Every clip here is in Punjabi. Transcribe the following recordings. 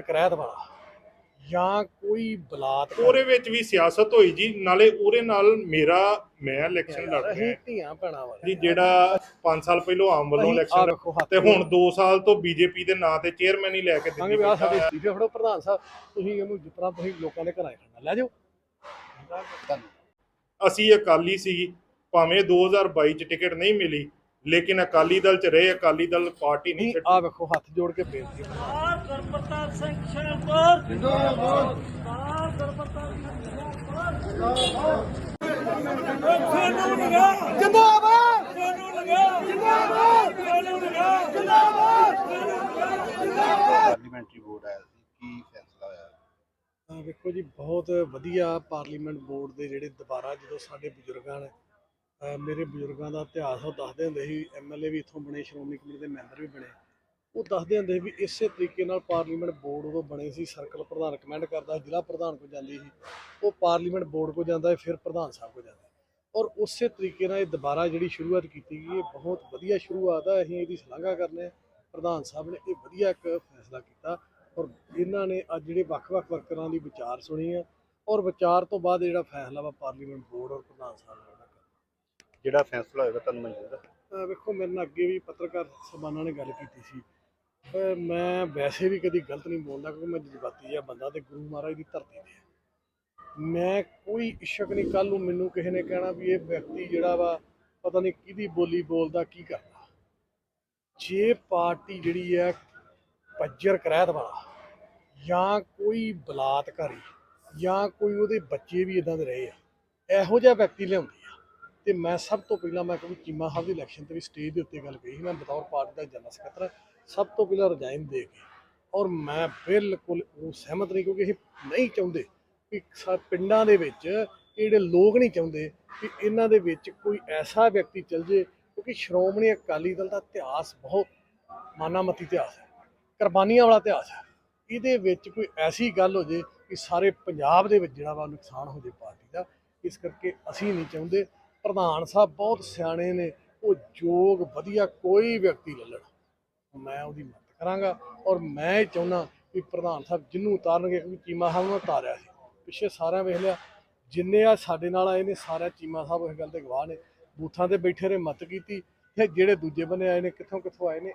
ਪੱਜਰ ਕਰੈਤ ਵਾਲਾ ਜਾਂ ਕੋਈ ਬਲਾਤ ਉਹਦੇ ਵਿੱਚ ਵੀ ਸਿਆਸਤ ਹੋਈ ਜੀ ਨਾਲੇ ਉਹਦੇ ਨਾਲ ਮੇਰਾ ਮੈਂ ਇਲੈਕਸ਼ਨ ਲੜ ਅਸੀਂ ਰਿਹਾ। ਧੀਆਂ ਭੈਣਾਂ ਵਾਲੇ ਜੀ ਜਿਹੜਾ 5 ਸਾਲ ਪਹਿਲਾਂ ਆਮ ਵੱਲੋਂ ਅਸੀਂ ਆਹ ਇਲੈਕਸ਼ਨ ਵੇਖੋ ਹੱਥ ਤੇ ਹੁਣ 2 ਸਾਲ ਤੋਂ ਬੀਜੇਪੀ ਦੇ ਨਾਂ ਤੇ ਚੇਅਰਮੈਨ ਹੀ ਲੈ ਕੇ ਵੀ ਆਹ ਬੈਠਾ ਸਾਡੇ। ਸਟੀਫੇ ਫੜੋ ਪ੍ਰਧਾਨ ਸਾਹਿਬ ਤੁਸੀਂ ਇਹਨੂੰ ਜਿਸ ਤਰ੍ਹਾਂ ਤੁਸੀਂ ਲੋਕਾਂ ਦੇ ਘਰਾਂ 'ਚ ਖੜਨਾ ਲੈ ਜਾਓ। ਅਸੀਂ ਅਕਾਲੀ ਸੀ ਭਾਵੇਂ 2022 ਚ ਟਿਕਟ ਨਹੀਂ ਮਿਲੀ ਲੇਕਿਨ ਅਕਾਲੀ ਦਲ ਚ ਰਹੇ ਅਕਾਲੀ ਦਲ ਪਾਰਟੀ ਨਹੀਂ ਛੱਡੀ। ਆਹ ਵੇਖੋ ਹੱਥ ਜੋੜ ਕੇ ਬੇਨਤੀ। ਸਰਦਾਰ ਗੁਰਪ੍ਰਤਾਪ ਸਿੰਘ ਸ਼ਰਨਪੁਰ ਜਿੰਦਾਬਾਦ ਸਰਦਾਰ ਗੁਰਪ੍ਰਤਾਪ ਸਿੰਘ ਸਾਨੂੰ ਲਗਾ। ਜਿੰਦਾਬਾਦ! ਸਾਨੂੰ ਲਗਾ। ਜਿੰਦਾਬਾਦ! ਸਾਨੂੰ ਲਗਾ। ਜਿੰਦਾਬਾਦ! ਪਾਰਲੀਮੈਂਟਰੀ ਬੋਰਡ ਆਇਆ ਸੀ ਕੀ ਫੈਸਲਾ ਹੋਇਆ? ਅਹ ਵੇਖੋ ਜੀ ਬਹੁਤ ਵਧੀਆ ਪਾਰਲੀਮੈਂਟ ਬੋਰਡ ਦੇ ਜਿਹੜੇ ਦੁਬਾਰਾ ਜਦੋਂ ਸਾਡੇ ਬਜ਼ੁਰਗਾਂ ਨੇ ਮੇਰੇ ਬਜ਼ੁਰਗਾਂ ਦਾ ਇਤਿਹਾਸ ਉਹ ਦੱਸਦੇ ਹੁੰਦੇ ਸੀ ਐਮਐਲਏ ਵੀ ਇੱਥੋਂ ਬਣੇ ਸ਼੍ਰੋਮਣੀ ਕਮੇਟੀ ਦੇ ਮੈਂਬਰ ਵੀ ਬਣੇ। ਉਹ ਦੱਸਦੇ ਹੁੰਦੇ ਸੀ ਵੀ ਇਸੇ ਤਰੀਕੇ ਨਾਲ ਪਾਰਲੀਮੈਂਟ ਬੋਰਡ ਉਦੋਂ ਬਣੇ ਸੀ ਸਰਕਲ ਪ੍ਰਧਾਨ ਕਮੈਂਡ ਕਰਦਾ ਸੀ, ਜ਼ਿਲ੍ਹਾ ਪ੍ਰਧਾਨ ਕੋ ਜਾਂਦੀ ਸੀ। ਉਹ ਪਾਰਲੀਮੈਂਟ ਬੋਰਡ ਕੋ ਜਾਂਦਾ ਹੈ ਫਿਰ ਪ੍ਰਧਾਨ ਸਾਹਿਬ ਕੋ ਜਾਂਦਾ ਔਰ ਉਸੇ ਤਰੀਕੇ ਨਾਲ ਇਹ ਦੁਬਾਰਾ ਜਿਹੜੀ ਸ਼ੁਰੂਆਤ ਕੀਤੀ ਗਈ ਇਹ ਬਹੁਤ ਵਧੀਆ ਸ਼ੁਰੂਆਤ ਆ ਅਸੀਂ ਇਹਦੀ ਸ਼ਲਾਘਾ ਕਰਨੇ ਹਾਂ। ਪ੍ਰਧਾਨ ਸਾਹਿਬ ਨੇ ਇਹ ਵਧੀਆ ਇੱਕ ਫੈਸਲਾ ਕੀਤਾ ਔਰ ਇਹਨਾਂ ਨੇ ਅੱਜ ਜਿਹੜੇ ਵੱਖ-ਵੱਖ ਵਰਕਰਾਂ ਦੀ ਵਿਚਾਰ ਸੁਣੀ ਆ ਔਰ ਵਿਚਾਰ ਤੋਂ ਬਾਅਦ ਜਿਹੜਾ ਫੈਸਲਾ ਵਾ ਪਾਰਲੀਮੈਂਟ ਬੋਰਡ ਔਰ ਪ੍ਰਧਾਨ ਸਾਹਿਬ ਜਿਹੜਾ ਫੈਸਲਾ ਹੋਏਗਾ ਤੁਹਾਨੂੰ ਮਨਜ਼ੂਰ ਹੈ ਅਹ ਵੇਖੋ, ਮੇਰੇ ਨਾਲ ਅੱਗੇ ਵੀ ਪੱਤਰਕਾਰ ਸਬਾਨਾਂ ਨੇ ਗੱਲ ਕੀਤੀ ਸੀ। ਅਹ ਮੈਂ ਵੈਸੇ ਵੀ ਕਦੀ ਗਲਤ ਨਹੀਂ ਬੋਲਦਾ ਕਿਉਂਕਿ ਮੈਂ ਜਜ਼ਬਾਤੀ ਜਿਹਾ ਬੰਦਾ ਤੇ ਗੁਰੂ ਮਹਾਰਾਜ ਦੀ ਧਰਤੀ ਤੇ ਆ। ਮੈਂ ਕੋਈ ਇਸ਼ਕ ਨਹੀਂ ਕੱਲ ਨੂੰ ਮੈਨੂੰ ਕਿਸੇ ਨੇ ਕਹਿਣਾ ਵੀ ਇਹ ਵਿਅਕਤੀ ਜਿਹੜਾ ਵਾ, ਪਤਾ ਨਹੀਂ ਕਿਹਦੀ ਬੋਲੀ ਬੋਲਦਾ, ਕੀ ਕਰਦਾ। ਜੇ ਪਾਰਟੀ ਜਿਹੜੀ ਹੈ ਪੱਜਰ ਕਰੈਤ ਵਾਲਾ, ਜਾਂ ਕੋਈ ਬਲਾਤਕਾਰੀ, ਜਾਂ ਕੋਈ ਉਹਦੇ ਬੱਚੇ ਵੀ ਇਦਾਂ ਦੇ ਰਹੇ ਆ, ਇਹੋ ਜਿਹਾ ਵਿਅਕਤੀ ਲਿਆਉਂਦੀ। ਤੇ ਮੈਂ ਸਭ ਤੋਂ ਪਹਿਲਾਂ ਮੈਂ ਕਿਉਂਕਿ ਚੀਮਾ ਸਾਹਿਬ ਦੀ ਇਲੈਕਸ਼ਨ ਤੇ ਵੀ ਸਟੇਜ ਦੇ ਉੱਤੇ ਗੱਲ ਕਹੀ ਸੀ, ਮੈਂ ਬਤੌਰ ਪਾਰਟੀ ਦਾ ਜਨਰਲ ਸਕੱਤਰ ਸਭ ਤੋਂ ਪਹਿਲਾਂ ਰਜਾਈਨ ਦੇ ਕੇ ਔਰ ਮੈਂ ਬਿਲਕੁਲ ਉਹ ਸਹਿਮਤ ਨਹੀਂ ਕਿਉਂਕਿ ਇਹ ਨਹੀਂ ਚਾਹੁੰਦੇ ਕਿ ਸਾ- ਪਿੰਡਾਂ ਦੇ ਵਿੱਚ ਜਿਹੜੇ ਲੋਕ ਨਹੀਂ ਚਾਹੁੰਦੇ ਕਿ ਇਹਨਾਂ ਦੇ ਵਿੱਚ ਕੋਈ ਐਸਾ ਵਿਅਕਤੀ ਚੱਲ ਜੇ ਕਿਉਂਕਿ ਸ਼੍ਰੋਮਣੀ ਅਕਾਲੀ ਦਲ ਦਾ ਇਤਿਹਾਸ ਬਹੁਤ ਮਾਨਾਮਤੀ ਇਤਿਹਾਸ ਹੈ, ਕੁਰਬਾਨੀਆਂ ਵਾਲਾ ਇਤਿਹਾਸ ਹੈ। ਇਹਦੇ ਵਿੱਚ ਕੋਈ ਐਸੀ ਗੱਲ ਹੋ ਜੇ ਕਿ ਸਾਰੇ ਪੰਜਾਬ ਦੇ ਵਿੱਚ ਜਿਹੜਾ ਵਾ ਨੁਕਸਾਨ ਹੋ ਜੇ ਪਾਰਟੀ ਦਾ, ਇਸ ਕਰਕੇ ਅਸੀਂ ਨਹੀਂ ਚਾਹੁੰਦੇ ਪ੍ਰਧਾਨ ਸਾਹਿਬ ਬਹੁਤ ਸਿਆਣੇ ਨੇ, ਉਹ ਯੋਗ ਵਧੀਆ ਕੋਈ ਵਿਅਕਤੀ ਲੈ ਲੈਣ। ਮੈਂ ਉਹਦੀ ਮਦਦ ਕਰਾਂਗਾ ਔਰ ਮੈਂ ਇਹ ਚਾਹੁੰਦਾ ਵੀ ਪ੍ਰਧਾਨ ਸਾਹਿਬ ਜਿਹਨੂੰ ਉਤਾਰਨਗੇ ਕਿਉਂਕਿ ਚੀਮਾ ਸਾਹਿਬ ਨੂੰ ਉਤਾਰਿਆ ਸੀ। ਪਿੱਛੇ ਸਾਰਿਆਂ ਵੇਖ ਲਿਆ, ਜਿੰਨੇ ਆ ਸਾਡੇ ਨਾਲ ਆਏ ਨੇ ਸਾਰਾ ਚੀਮਾ ਸਾਹਿਬ ਉਸ ਗੱਲ ਦੇ ਗਵਾਹ ਨੇ। ਬੂਥਾਂ ਤੇ ਬੈਠੇ ਨੇ ਮਤ ਕੀਤੀ ਤੇ ਜਿਹੜੇ ਦੂਜੇ ਬੰਨੇ ਆਏ ਨੇ, ਕਿੱਥੋਂ ਕਿੱਥੋਂ ਆਏ ਨੇ?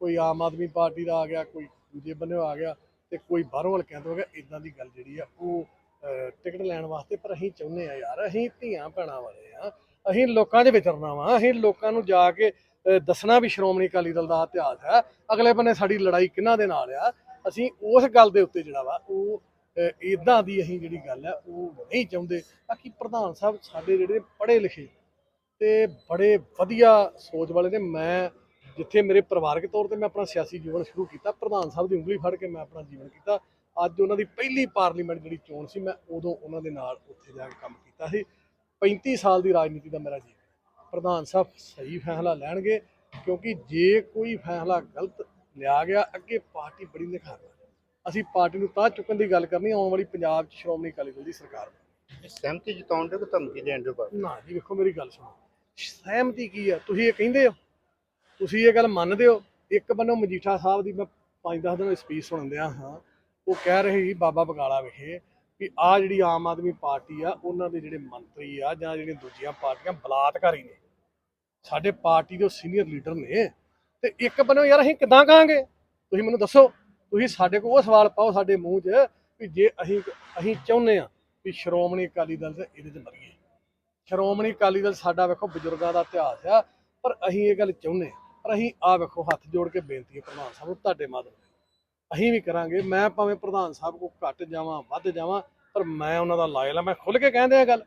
ਕੋਈ ਆਮ ਆਦਮੀ ਪਾਰਟੀ ਦਾ ਆ ਗਿਆ, ਕੋਈ ਦੂਜੇ ਬੰਨੇ ਆ ਗਿਆ ਤੇ ਕੋਈ ਬਾਹਰੋਂ ਹਲਕਿਆਂ ਤੋਂ ਆ ਗਿਆ ਇਦਾਂ ਦੀ ਗੱਲ ਜਿਹੜੀ ਆ, ਉਹ ਟਿਕਟ ਲੈਣ ਵਾਸਤੇ, ਪਰ ਅਸੀਂ ਚਾਹੁੰਦੇ ਆ ਯਾਰ, ਅਸੀਂ ਧੀਆਂ ਭੈਣਾਂ ਵਾਲੇ ਆ ਅਸੀਂ ਲੋਕਾਂ 'ਚ ਵਿਚਰਨਾ ਵਾ ਅਸੀਂ ਲੋਕਾਂ ਨੂੰ ਜਾ ਕੇ ਦੱਸਣਾ ਵੀ ਸ਼੍ਰੋਮਣੀ ਅਕਾਲੀ ਦਲ ਦਾ ਇਤਿਹਾਸ ਹੈ। ਅਗਲੇ ਬੰਨੇ ਸਾਡੀ ਲੜਾਈ ਕਿਹਨਾਂ ਦੇ ਨਾਲ ਆ? ਅਸੀਂ ਉਸ ਗੱਲ ਦੇ ਉੱਤੇ ਜਿਹੜਾ ਵਾ, ਉਹ ਇਦਾਂ ਦੀ ਅਸੀਂ ਜਿਹੜੀ ਗੱਲ ਹੈ ਉਹ ਨਹੀਂ ਚਾਹੁੰਦੇ। ਬਾਕੀ ਪ੍ਰਧਾਨ ਸਾਹਿਬ ਸਾਡੇ ਜਿਹੜੇ ਪੜ੍ਹੇ ਲਿਖੇ ਤੇ ਬੜੇ ਵਧੀਆ ਸੋਚ ਵਾਲੇ ਨੇ। ਮੈਂ ਜਿੱਥੇ ਮੇਰੇ ਪਰਿਵਾਰਕ ਤੌਰ ਤੇ ਮੈਂ ਆਪਣਾ ਸਿਆਸੀ ਜੀਵਨ ਸ਼ੁਰੂ ਕੀਤਾ, ਪ੍ਰਧਾਨ ਸਾਹਿਬ ਦੀ ਉਂਗਲੀ ਫੜ ਕੇ ਮੈਂ ਆਪਣਾ ਜੀਵਨ ਕੀਤਾ। ਅੱਜ ਉਹਨਾਂ ਦੀ ਪਹਿਲੀ ਪਾਰਲੀਮੈਂਟ ਜਿਹੜੀ ਚੋਣ ਸੀ ਮੈਂ ਉਦੋਂ ਉਹਨਾਂ ਦੇ ਨਾਲ ਉੱਥੇ ਜਾ ਕੇ ਕੰਮ ਕੀਤਾ ਸੀ। 35 ਸਾਲ ਦੀ ਰਾਜਨੀਤੀ ਦਾ ਮੇਰਾ ਜੀਵਨ ਪ੍ਰਧਾਨ ਸਾਹਿਬ ਸਹੀ ਫੈਸਲਾ ਲੈਣਗੇ ਕਿਉਂਕਿ ਜੇ ਕੋਈ ਫੈਸਲਾ ਗਲਤ ਲਿਆ ਗਿਆ ਅੱਗੇ ਪਾਰਟੀ ਬੜੀ ਨਿਖਾਰ ਅਸੀਂ ਪਾਰਟੀ ਨੂੰ ਤਾਂ ਚੁੱਕਣ ਦੀ ਗੱਲ ਕਰਨੀ ਆਉਣ ਵਾਲੀ ਪੰਜਾਬ 'ਚ ਸ਼੍ਰੋਮਣੀ ਅਕਾਲੀ ਦਲ ਦੀ ਸਰਕਾਰ ਸਹਿਮਤੀ ਜਤਾਉਣ ਦੇ ਕਿ ਧਮਕੀ ਦੇਣ ਦੇ ਬਾਅਦ? ਨਾ ਜੀ ਵੇਖੋ ਮੇਰੀ ਗੱਲ ਸੁਣੋ। ਸਹਿਮਤੀ ਕੀ ਆ? ਤੁਸੀਂ ਇਹ ਕਹਿੰਦੇ ਹੋ? ਤੁਸੀਂ ਇਹ ਗੱਲ ਮੰਨਦੇ ਹੋ? ਇੱਕ ਬੰਨੋਂ ਮਜੀਠਾ ਸਾਹਿਬ ਦੀ ਮੈਂ 5-10 ਦਿਨ ਸਪੀਚ ਸੁਣਦਿਆਂ ਹਾਂ। ਉਹ ਕਹਿ ਰਹੇ ਸੀ ਬਾਬਾ ਬਗਾਲਾ ਵਿਖੇ ਵੀ ਆ ਜਿਹੜੀ ਆਮ ਆਦਮੀ ਪਾਰਟੀ ਆ, ਉਹਨਾਂ ਦੇ ਜਿਹੜੇ ਮੰਤਰੀ ਆ ਜਾਂ ਜਿਹੜੀਆਂ ਦੂਜੀਆਂ ਪਾਰਟੀਆਂ ਬਲਾਤਕਾਰੀ ਨੇ, ਸਾਡੇ ਪਾਰਟੀ ਦੇ ਸੀਨੀਅਰ ਲੀਡਰ ਨੇ ਤੇ ਇੱਕ ਬੰਨੋਂ ਯਾਰ ਅਸੀਂ ਕਿਦਾਂ ਕਹਾਂਗੇ ਤੁਸੀਂ ਮੈਨੂੰ ਦੱਸੋ, ਤੁਸੀਂ ਸਾਡੇ ਕੋਲ ਉਹ ਸਵਾਲ ਪਾਓ ਸਾਡੇ ਮੂੰਹ 'ਚ ਵੀ ਜੇ ਅਸੀਂ ਅਸੀਂ ਚਾਹੁੰਦੇ ਆ ਵੀ ਸ਼੍ਰੋਮਣੀ ਅਕਾਲੀ ਦਲ ਤੇ ਇਹਦੇ 'ਚ ਮਰੀਏ ਸ਼੍ਰੋਮਣੀ ਅਕਾਲੀ ਦਲ ਸਾਡਾ ਵੇਖੋ ਬਜ਼ੁਰਗਾਂ ਦਾ ਇਤਿਹਾਸ ਆ, ਪਰ ਅਸੀਂ ਇਹ ਗੱਲ ਚਾਹੁੰਦੇ ਹਾਂ। ਪਰ ਅਸੀਂ ਆ ਵੇਖੋ ਹੱਥ ਜੋੜ ਕੇ ਬੇਨਤੀ ਹੈ ਪ੍ਰਧਾਨ ਸਾਹਿਬ ਨੂੰ, ਤੁਹਾਡੇ ਮਾਧਿਅਮ ਅਸੀਂ ਵੀ ਕਰਾਂਗੇ ਮੈਂ ਭਾਵੇਂ ਪ੍ਰਧਾਨ ਸਾਹਿਬ ਕੋ ਘੱਟ ਜਾਵਾਂ ਵੱਧ ਜਾਵਾਂ ਪਰ ਮੈਂ ਉਹਨਾਂ ਦਾ ਲਾਇਲ ਆ ਮੈਂ ਖੁੱਲ ਕੇ ਕਹਿੰਦੇ ਆ ਗੱਲ।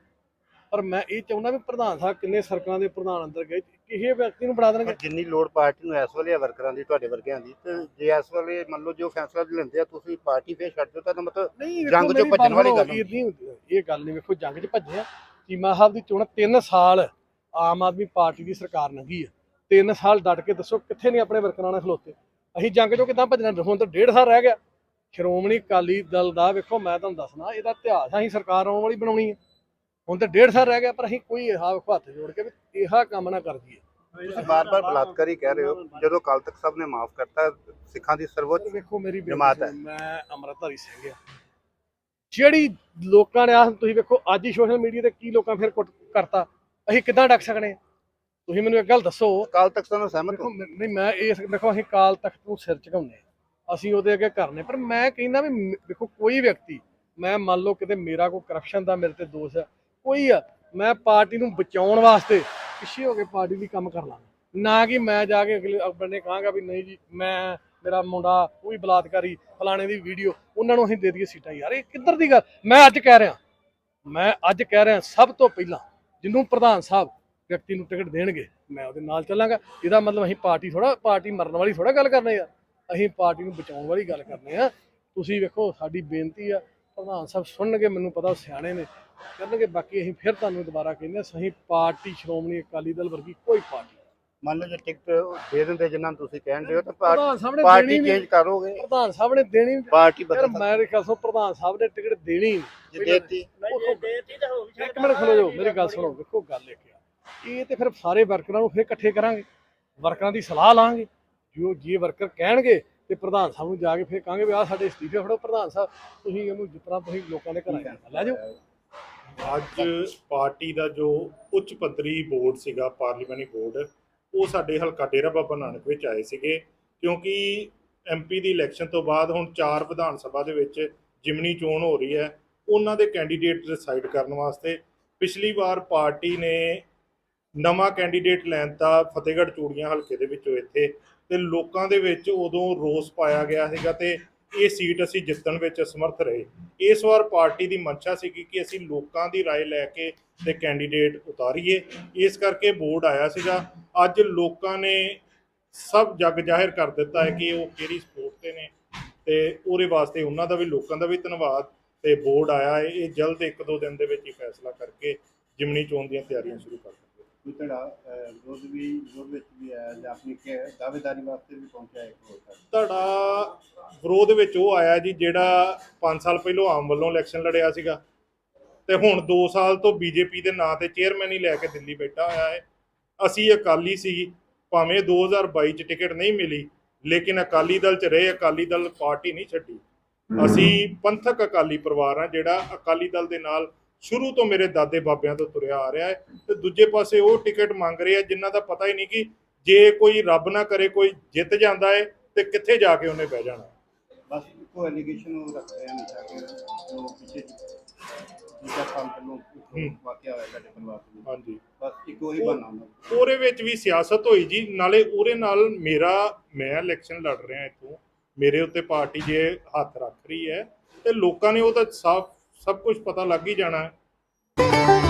ਪਰ ਮੈਂ ਇਹ ਚਾਹੁੰਦਾ ਵੀ ਪ੍ਰਧਾਨ ਸਾਹਿਬ ਕਿੰਨੇ ਸਰਕਲਾਂ ਦੇ ਪ੍ਰਧਾਨ ਅੰਦਰ ਗਏ ਕਿਸੇ ਵਿਅਕਤੀ ਨੂੰ ਬਣਾ ਦੇਣਗੇ। ਜਿੰਨੀ ਲੋੜ ਪਾਰਟੀ ਨੂੰ ਇਸ ਵੇਲੇ ਆ ਵਰਕਰਾਂ ਦੀ ਤੁਹਾਡੇ ਵਰਗਿਆਂ ਦੀ ਤੇ ਜੇ ਇਸ ਵੇਲੇ ਮੰਨ ਲਓ ਜੋ ਫੈਸਲਾ ਲੈਂਦੇ ਆ ਤੁਸੀਂ ਪਾਰਟੀ ਫੇਰ ਛੱਡ ਦਿਓ ਤਾਂ ਮਤਲਬ ਜੰਗ ਚੋਂ ਭੱਜਣ ਵਾਲੀ ਗੱਲ ਨਹੀਂ। ਹੁੰਦੀ ਇਹ ਗੱਲ ਨਹੀਂ ਵੇਖੋ ਜੰਗ 'ਚ ਭੱਜੇ ਆ। ਚੀਮਾ ਸਾਹਿਬ ਦੀ ਚੋਣ 3 ਸਾਲ ਆਮ ਆਦਮੀ ਪਾਰਟੀ ਦੀ ਸਰਕਾਰ ਲੰਘੀ ਆ। 3 ਸਾਲ ਡਟ ਕੇ ਦੱਸੋ ਕਿੱਥੇ ਨਹੀਂ ਆਪਣੇ ਵਰਕਰਾਂ ਨਾਲ ਖਲੋਤੇ। ਅਸੀਂ ਜੰਗ 'ਚੋਂ ਕਿੱਦਾਂ ਭੱਜਣਾ? ਹੁਣ ਤਾਂ ਡੇਢ ਸਾਲ ਰਹਿ ਗਿਆ। ਸ਼੍ਰੋਮਣੀ ਅਕਾਲੀ ਦਲ ਦਾ ਵੇਖੋ ਮੈਂ ਤੁਹਾਨੂੰ ਦੱਸਣਾ ਇਹਦਾ ਇਤਿਹਾਸ ਅਸੀਂ ਸਰਕਾਰ ਆਉਣ ਵਾਲੀ ਬਣਾਉਣੀ ਹੈ। ਹੁਣ ਤਾਂ ਡੇਢ ਸਾਲ ਰਹਿ ਗਿਆ ਪਰ ਅਸੀਂ ਕੋਈ ਇਹ ਵੇਖੋ ਹੱਥ ਜੋੜ ਕੇ ਵੀ ਇਹਾ ਕੰਮ ਨਾ ਕਰ ਦਈਏ ਤੁਸੀਂ ਬਾਰ-ਬਾਰ ਬਲਾਤਕਾਰੀ ਕਹਿ ਰਹੇ ਹੋ। ਜਦੋਂ ਅਕਾਲ ਤਖਤ ਸਾਹਿਬ ਨੇ ਮਾਫ ਕਰਤਾ ਸਿੱਖਾਂ ਦੀ ਸਰਵੋੱਚ ਵੇਖੋ ਮੇਰੀ ਜਮਾਤ ਹੈ। ਮੈਂ ਅੰਮ੍ਰਿਤਧਾਰੀ ਸਿੰਘ ਆ। ਜਿਹੜੀ ਲੋਕਾਂ ਨੇ ਆ ਤੁਸੀਂ ਵੇਖੋ ਅੱਜ ਹੀ ਸੋਸ਼ਲ ਮੀਡੀਆ ਤੇ ਕੀ ਲੋਕਾਂ ਫਿਰ ਕਰਤਾ। ਅਸੀਂ ਕਿੱਦਾਂ ਡੱਕ ਸਕਦੇ ਹਾਂ ਤੁਸੀਂ ਮੈਨੂੰ ਇੱਕ ਗੱਲ ਦੱਸੋ। ਅਕਾਲ ਤਖਤ ਨਾਲ ਸਹਿਮਤ ਹੋ। ਨਹੀਂ ਮੈਂ ਇਸ ਦੇਖੋ ਅਸੀਂ ਕਾਲ ਤਖਤ ਨੂੰ ਸਿਰ ਝੁਕਾਉਂਦੇ ਅਸੀਂ ਉਹਦੇ ਅੱਗੇ ਕਰਨੇ। ਪਰ ਮੈਂ ਕਹਿੰਦਾ ਵੀ ਦੇਖੋ ਕੋਈ ਵਿਅਕਤੀ ਮੈਂ ਮੰਨ ਲਓ ਕਿਤੇ ਮੇਰਾ ਕੋਈ ਕਰਪਸ਼ਨ ਦਾ ਮੇਰੇ ਤੇ ਦੋਸ਼ ਹੈ ਕੋਈ ਆ ਮੈਂ ਪਾਰਟੀ ਨੂੰ ਬਚਾਉਣ ਵਾਸਤੇ ਪਿੱਛੇ ਹੋ ਕੇ ਪਾਰਟੀ ਲਈ ਕੰਮ ਕਰ ਲਾਂਗਾ। ਨਾ ਕਿ ਮੈਂ ਜਾ ਕੇ ਅਗਲੇ ਬੰਦੇ ਕਹਾਂਗਾ ਵੀ ਨਹੀਂ ਜੀ ਮੈਂ ਮੇਰਾ ਮੁੰਡਾ ਉਹ ਵੀ ਬਲਾਤਕਾਰੀ ਫਲਾਣੇ ਦੀ ਵੀਡੀਓ ਉਹਨਾਂ ਨੂੰ ਅਸੀਂ ਦੇ ਦਈਏ ਸੀਟਾਂ। ਯਾਰ ਇਹ ਕਿੱਧਰ ਦੀ ਗੱਲ? ਮੈਂ ਅੱਜ ਕਹਿ ਰਿਹਾ। ਮੈਂ ਅੱਜ ਕਹਿ ਰਿਹਾ ਸਭ ਤੋਂ ਪਹਿਲਾਂ ਜਿਹਨੂੰ ਪ੍ਰਧਾਨ ਸਾਹਿਬ ਵਿਅਕਤੀ ਨੂੰ ਟਿਕਟ ਦੇਣਗੇ ਮੈਂ ਉਹਦੇ ਨਾਲ ਚੱਲਾਂਗਾ। ਇਹਦਾ ਮਤਲਬ ਅਸੀਂ ਪਾਰਟੀ ਥੋੜਾ ਪਾਰਟੀ ਮਰਨ ਵਾਲੀ ਥੋੜਾ ਗੱਲ ਕਰਨੇ ਆ। ਅਸੀਂ ਪਾਰਟੀ ਨੂੰ ਬਚਾਉਣ ਵਾਲੀ ਗੱਲ ਕਰਨੇ ਆ। ਤੁਸੀਂ ਵੇਖੋ ਸਾਡੀ ਬੇਨਤੀ ਆ ਪ੍ਰਧਾਨ ਸਾਹਿਬ ਸੁਣਨਗੇ ਮੈਨੂੰ ਪਤਾ ਉਹ ਸਿਆਣੇ ਨੇ। ਕਰਨਗੇ ਬਾਕੀ ਅਸੀਂ ਫਿਰ ਤੁਹਾਨੂੰ ਦੁਬਾਰਾ ਕਹਿੰਦੇ ਆ ਸਹੀ ਪਾਰਟੀ ਸ਼੍ਰੋਮਣੀ ਅਕਾਲੀ ਦਲ ਵਰਗੀ ਕੋਈ ਪਾਰਟੀ ਮੰਨ ਲਓ ਜੇ ਟਿਕਟ ਦੇ ਦਿੰਦੇ ਜਿਨ੍ਹਾਂ ਨੂੰ ਤੁਸੀਂ ਕਹਿਣ ਦੇ ਹੋ ਤਾਂ ਪਾਰ- ਪ੍ਰਧਾਨ ਸਾਹਿਬ ਨੇ ਪਾਰਟੀ ਦੇਣੀ ਚੇਂਜ ਕਰੋਗੇ। ਪ੍ਰਧਾਨ ਸਾਹਿਬ ਨੇ ਦੇਣੀ। ਪਾਰਟੀ ਬਦਲ ਮੇਰੇ ਖਿਆਲ ਤੋਂ ਪ੍ਰਧਾਨ ਸਾਹਿਬ ਨੇ ਟਿਕਟ ਦੇਣੀ। ਜੇ ਦੇਤੀ। ਇੱਕ ਮਿੰਟ ਖਲੋ ਜਾਓ ਮੇਰੀ ਗੱਲ ਸੁਣੋ। ਵੇਖੋ ਗੱਲ ਇੱਕ ਆ। ਇਹ ਤੇ ਫਿਰ ਸਾਰੇ ਵਰਕਰਾਂ ਨੂੰ ਫਿਰ ਇਕੱਠੇ ਕਰਾਂਗੇ। ਵਰਕਰਾਂ ਦੀ ਸਲਾਹ ਲਾਂਗੇ। ਜੋ ਜੇ ਵਰਕਰ ਕਹਿਣਗੇ ਤੇ ਪ੍ਰਧਾਨ ਸਾਹਿਬ ਨੂੰ ਜਾ ਕੇ ਫਿਰ ਕਹਾਂਗੇ ਵੀ ਆਹ ਸਾਡੇ ਅਸਤੀਫੇ ਫੜੋ ਪ੍ਰਧਾਨ ਸਾਹਿਬ, ਤੁਸੀਂ ਇਹਨੂੰ ਜਿਸ ਤੁਸੀਂ ਲੋਕਾਂ ਦੇ ਘਰਾਂ ਜਾਂਦਾ ਲੈ ਜਾਓ। ਅੱਜ ਪਾਰਟੀ ਦਾ ਜੋ ਉੱਚ ਪੱਧਰੀ ਬੋਰਡ ਸੀਗਾ ਪਾਰਲੀਮੈਂਟਰੀ ਬੋਰਡ, ਉਹ ਸਾਡੇ ਹਲਕਾ ਡੇਰਾ ਬਾਬਾ ਨਾਨਕ ਵਿੱਚ ਆਏ ਸੀਗੇ। ਕਿਉਂਕਿ ਐਮਪੀ ਦੀ ਇਲੈਕਸ਼ਨ ਤੋਂ ਬਾਅਦ ਹੁਣ ਚਾਰ ਵਿਧਾਨ ਸਭਾ ਦੇ ਵਿੱਚ ਜਿਮਨੀ ਚੋਣ ਹੋ ਰਹੀ ਹੈ। ਉਹਨਾਂ ਦੇ ਕੈਂਡੀਡੇਟ ਡਿਸਾਈਡ ਕਰਨ ਵਾਸਤੇ ਪਿਛਲੀ ਵਾਰ ਪਾਰਟੀ ਨੇ ਨਵਾਂ ਕੈਂਡੀਡੇਟ ਲੈਣ ਤਾਂ ਫਤਿਹਗੜ੍ਹ ਚੂੜੀਆਂ ਹਲਕੇ ਦੇ ਵਿੱਚੋਂ ਇੱਥੇ ਤੇ ਲੋਕਾਂ ਦੇ ਵਿੱਚ ਉਦੋਂ ਰੋਸ ਪਾਇਆ ਗਿਆ ਸੀਗਾ ਤੇ ਇਹ ਸੀਟ ਅਸੀਂ ਜਿੱਤਣ ਵਿੱਚ ਅਸਮਰਥ ਰਹੇ ਇਸ ਵਾਰ ਪਾਰਟੀ ਦੀ ਮਨਸ਼ਾ ਸੀਗੀ ਕਿ ਅਸੀਂ ਲੋਕਾਂ ਦੀ رائے ਲੈ ਕੇ ਤੇ ਕੈਂਡੀਡੇਟ ਉਤਾਰੀਏ ਇਸ ਕਰਕੇ ਬੋਰਡ ਆਇਆ ਸੀਗਾ ਅੱਜ ਲੋਕਾਂ ਨੇ ਸਭ ਜੱਗ ਜ਼ਾਹਿਰ ਕਰ ਦਿੱਤਾ ਹੈ ਕਿ ਉਹ ਕਿਹੜੀ ਸਪੋਰਟ ਤੇ ਨੇ ਤੇ ਉਹਦੇ ਵਾਸਤੇ ਉਹਨਾਂ ਦਾ ਵੀ ਲੋਕਾਂ ਦਾ ਵੀ ਧੰਨਵਾਦ ਤੇ ਬੋਰਡ ਆਇਆ ਹੈ ਇਹ ਜਲਦ ਇੱਕ ਦੋ ਦਿਨ ਦੇ ਵਿੱਚ ਹੀ ਫੈਸਲਾ ਕਰਕੇ ਜਿਮਨੀ ਚੋਣ ਦੀਆਂ ਤਿਆਰੀਆਂ ਸ਼ੁਰੂ ਕਰ ਦਿੱਤੀਆਂ ਤੁਹਾਡਾ ਵਿਰੋਧ ਵੀ, ਵਿਰੋਧ ਵਿੱਚ ਵੀ ਆਇਆ ਜਾਂ ਆਪਣੀ ਦਾਅਵੇਦਾਰੀ ਵਾਸਤੇ ਵੀ ਪਹੁੰਚਿਆ ਇੱਕ ਹੋਰ ਤੱਕ ਵਿਰੋਧ ਵਿੱਚ ਉਹ ਆਇਆ ਜੀ, ਜਿਹੜਾ 5 ਸਾਲ ਪਹਿਲਾਂ ਆਮ ਵੱਲੋਂ ਇਲੈਕਸ਼ਨ ਲੜਿਆ ਸੀਗਾ। ਤੇ ਹੁਣ 2 ਸਾਲ ਤੋਂ ਬੀਜੇਪੀ ਦੇ ਨਾਂ ਤੇ ਚੇਅਰਮੈਨ ਹੀ ਲੈ ਕੇ ਦਿੱਲੀ ਬੈਠਾ ਹੋਇਆ ਹੈ। ਅਸੀਂ ਅਕਾਲੀ ਸੀ, ਭਾਵੇਂ 2022 ਚ ਟਿਕਟ ਨਹੀਂ ਮਿਲੀ, ਲੇਕਿਨ ਅਕਾਲੀ ਦਲ ਚ ਰਹੇ, ਅਕਾਲੀ ਦਲ ਪਾਰਟੀ ਨਹੀਂ ਛੱਡੀ। ਅਸੀਂ ਪੰਥਕ ਅਕਾਲੀ ਪਰਿਵਾਰ ਆ ਜਿਹੜਾ ਅਕਾਲੀ ਦਲ ਦੇ ਨਾਲ ਸ਼ੁਰੂ ਤੋਂ ਮੇਰੇ ਦਾਦੇ ਬਾਬਿਆਂ ਤੋਂ ਤੁਰਿਆ ਆ ਰਿਹਾ ਹੈ ਤੇ ਦੂਜੇ ਪਾਸੇ ਉਹ ਟਿਕਟ ਮੰਗ ਰਹੇ ਆ ਜਿਨ੍ਹਾਂ ਦਾ ਪਤਾ ਹੀ ਨਹੀਂ ਕਿ ਜੇ ਕੋਈ ਰੱਬ ਨਾ ਕਰੇ ਕੋਈ ਜਿੱਤ ਜਾਂਦਾ ਹੈ ਤੇ ਕਿੱਥੇ ਜਾ ਕੇ ਉਹਨੇ ਬਹਿ ਜਾਣਾ। ਬਸ ਇੱਕੋ ਐਲੀਗੇਸ਼ਨ ਉਹ ਰੱਖ ਰਹੇ ਹਨ ਕਿ ਜੋ ਪਿੱਛੇ ਦੂਜਾ ਸਾਲ ਪਹਿਲਾਂ। ਵਾਕਿਆ ਹੋਇਆ ਸਾਡੇ ਪਰਿਵਾਰ ਦੇ ਵਿੱਚ। ਹਾਂਜੀ। ਬਸ ਇੱਕੋ ਹੀ ਬਹਾਨਾ ਉਹਨਾਂ ਦਾ। ਉਹਦੇ ਵਿੱਚ ਵੀ ਸਿਆਸਤ ਹੋਈ ਜੀ ਨਾਲੇ ਉਹਦੇ ਨਾਲ ਮੇਰਾ ਮੈਂ ਇਲੈਕਸ਼ਨ ਲੜ ਰਿਹਾ ਇੱਥੋਂ। ਮੇਰੇ ਉੱਤੇ ਪਾਰਟੀ ਜੇ ਹੱਥ ਰੱਖ ਰਹੀ ਹੈ ਤੇ ਲੋਕਾਂ ਨੇ ਉਹ ਤਾਂ ਸਾਫ਼ ਸਭ ਕੁਝ ਪਤਾ ਲੱਗ ਹੀ ਜਾਣਾ ਹੈ।